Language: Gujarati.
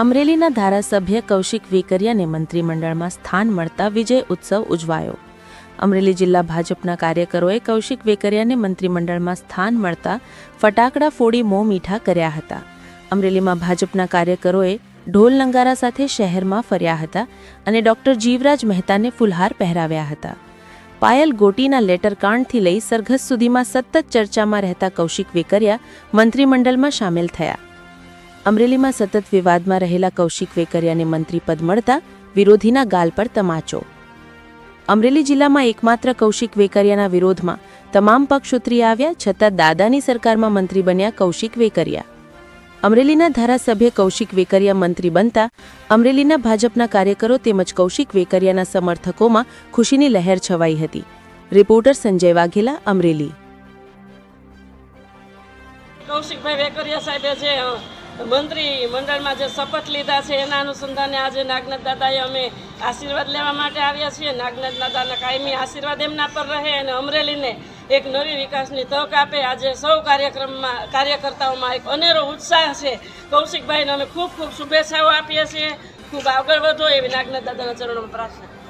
અમરેલીના ધારાસભ્ય કૌશિક વેકરિયાને મંત્રીમંડળમાં સ્થાન મળતા વિજય ઉત્સવ ઉજવાયો. અમરેલી જિલ્લા ભાજપના કાર્યકરોએ કૌશિક વેકરિયાને મંત્રીમંડળમાં સ્થાન મળતા ફટાકડા ફોડી મોં મીઠા કર્યા હતા. અમરેલીમાં ભાજપના કાર્યકરોએ ઢોલ નંગારા સાથે શહેરમાં ફર્યા હતા અને ડોક્ટર જીવરાજ મહેતાને ફુલહાર પહેરાવ્યા હતા. પાયલ ગોટીના લેટરકાંડથી લઈ સરઘસ સુધીમાં સતત ચર્ચામાં રહેતા કૌશિક વેકરિયા મંત્રીમંડળમાં સામેલ થયા. અમરેલીમાં સતત વિવાદમાં રહેલા કૌશિક વેકરિયાને મંત્રી પદ મળતા વિરોધીના ગાલ પર તમાચો. અમરેલી જિલ્લામાં એકમાત્ર કૌશિક વેકરિયાના વિરોધમાં તમામ પક્ષ ઉતરી આવ્યા છતાં દાદાની સરકારમાં મંત્રી બન્યા કૌશિક વેકરિયા. અમરેલીના ધારાસભ્ય કૌશિક વેકરિયા મંત્રી બનતા અમરેલીના ભાજપના કાર્યકરો તેમજ કૌશિક વેકરિયાના સમર્થકોમાં ખુશીની લહેર છવાઈ હતી. રિપોર્ટર સંજય વાઘેલા, અમરેલી. કૌશિકભાઈ વેકરિયા સાહેબે જે મંત્રી મંડળમાં જે શપથ લીધા છે, એના અનુસંધાને આજે નાગનાથ દાદાએ અમે આશીર્વાદ લેવા માટે આવ્યા છીએ. નાગનાથ દાદાના કાયમી આશીર્વાદ એમના પર રહે અને અમરેલીને એક નવી વિકાસની તક આપે. આજે સૌ કાર્યક્રમમાં, કાર્યકર્તાઓમાં એક અનેરો ઉત્સાહ છે. કૌશિકભાઈને અમે ખૂબ ખૂબ શુભેચ્છાઓ આપીએ છીએ. ખૂબ આગળ વધો એવી નાગનાથ દાદાના ચરણોમાં પ્રાર્થના.